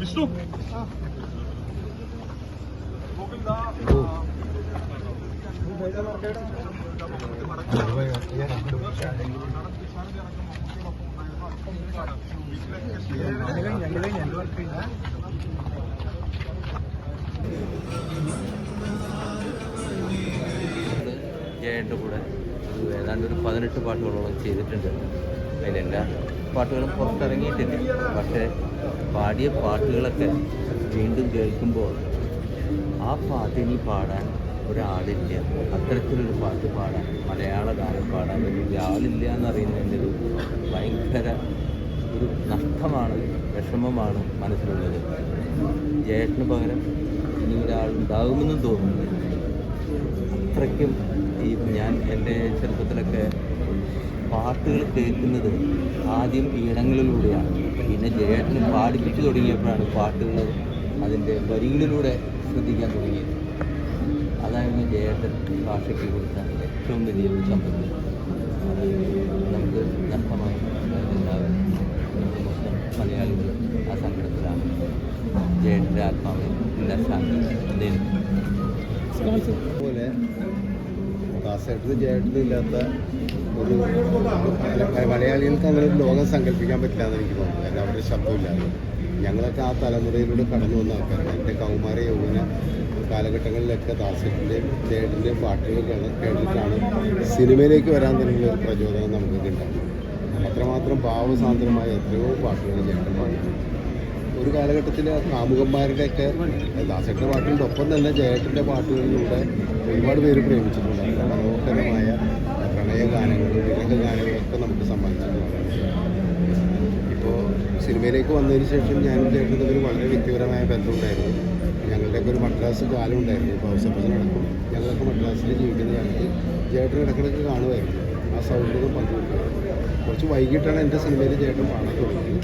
വിഷ്ണു ജയന്റെ കൂടെ ഏതാണ്ട് ഒരു പതിനെട്ട് പാട്ടുകളോളം ചെയ്തിട്ടുണ്ട്. അതിലെല്ലാ പാട്ടുകളും പുറത്തിറങ്ങിയിട്ടില്ല. പക്ഷേ പാടിയ പാട്ടുകളൊക്കെ വീണ്ടും കേൾക്കുമ്പോൾ ആ പാട്ടിനി പാടാൻ ഒരാളില്ല. അത്തരത്തിലൊരു പാട്ട് പാടാൻ മലയാള ഗാനം പാടാൻ വലിയ ആളില്ല എന്നറിയുന്നതിന്റെ ഒരു ഭയങ്കര ഒരു നഷ്ടമാണ് വിഷമമാണ് മനസ്സിലുള്ളത്. ജയേട്ടന് പകരം ഇനി ഒരാളുണ്ടാകുമെന്നും തോന്നുന്നു. അത്രയ്ക്കും ഈ ഞാൻ എന്റെ ചെറുപ്പത്തിലൊക്കെ പാട്ടുകൾ കേൾക്കുന്നത് ആദ്യം ഈണങ്ങളിലൂടെയാണ്. പിന്നെ ജയേട്ടന് പാടിപ്പിച്ചു തുടങ്ങിയപ്പോഴാണ് പാട്ടുകൾ അതിന്റെ വരികളിലൂടെ ശ്രദ്ധിക്കാൻ തുടങ്ങിയത്. ജയേട്ടൻ ഭാഷയ്ക്ക് കൊടുത്ത ഏറ്റവും വലിയ ഒരു സമ്പത്ത് അത് നമുക്ക് നഷ്ടമായി എല്ലാവരും മലയാളികൾ ആ സങ്കടത്തിലാണ്. ജയന്റെ ആത്മാവിൽ എല്ലാ അദ്ദേഹം പോലെ കാസർഗോഡ് ജയട്ടിൽ ഇല്ലാത്ത ഒരു മല- മലയാളികൾക്ക് അങ്ങനെ ഒരു ലോകം സങ്കല്പിക്കാൻ പറ്റില്ല എന്ന് എനിക്ക് തോന്നുന്നു കാരണം അവരുടെ ശബ്ദമില്ലാതെ. ഞങ്ങളൊക്കെ ആ തലമുറയിലൂടെ കടന്നു വന്ന ആൾക്കാരാണ്. എന്റെ കൗമാര യൗവന കാലഘട്ടങ്ങളിലൊക്കെ ദാസേട്ടന്റെയും ചേട്ടന്റെയും പാട്ടുകൾ കേള- കേട്ടിട്ടാണ് സിനിമയിലേക്ക് വരാൻ തന്നെ പ്രചോദനം നമുക്ക് ഉണ്ടാകും അത്രമാത്രം ഭാവസാന്ദ്രമായ എത്രയോ പാട്ടുകൾ ചേട്ടൻ പാടിയിട്ടുണ്ട്. ഒരു കാലഘട്ടത്തിൽ കാമുകന്മാരുടെയൊക്കെ ദാസേട്ടന്റെ പാട്ടുകളുടെ ഒപ്പം തന്നെ ജയേട്ടന്റെ പാട്ടുകളിലൂടെ ഒരുപാട് പേര് പ്രേമിച്ചിട്ടുണ്ട്. മനോഹരമായ പ്രണയ ഗാനങ്ങളും വിരഹ ഗാനങ്ങളൊക്കെ നമുക്ക് സമ്മാനിച്ചിട്ടുണ്ട്. ഇപ്പോൾ സിനിമയിലേക്ക് വന്നതിന് ശേഷം ഞാനും ചേട്ടനും തമ്മിൽ വളരെ വ്യക്തിപരമായ ബന്ധമുണ്ടായിരുന്നു. ഞങ്ങളുടെയൊക്കെ ഒരു മദ്രാസ് കാലം ഉണ്ടായിരുന്നു. ഇപ്പോൾ നടക്കും ഞങ്ങളൊക്കെ മദ്രാസിൽ ജീവിക്കുന്ന കാലത്ത് ചേട്ടൻ ഇടക്കിടക്ക് കാണുമായിരുന്നു. ആ സൗഹൃദം പങ്കുവെക്കുക കുറച്ച് വൈകിട്ടാണ് എന്റെ സിനിമയിൽ ചേട്ടൻ പാടാൻ തുടങ്ങിയത്.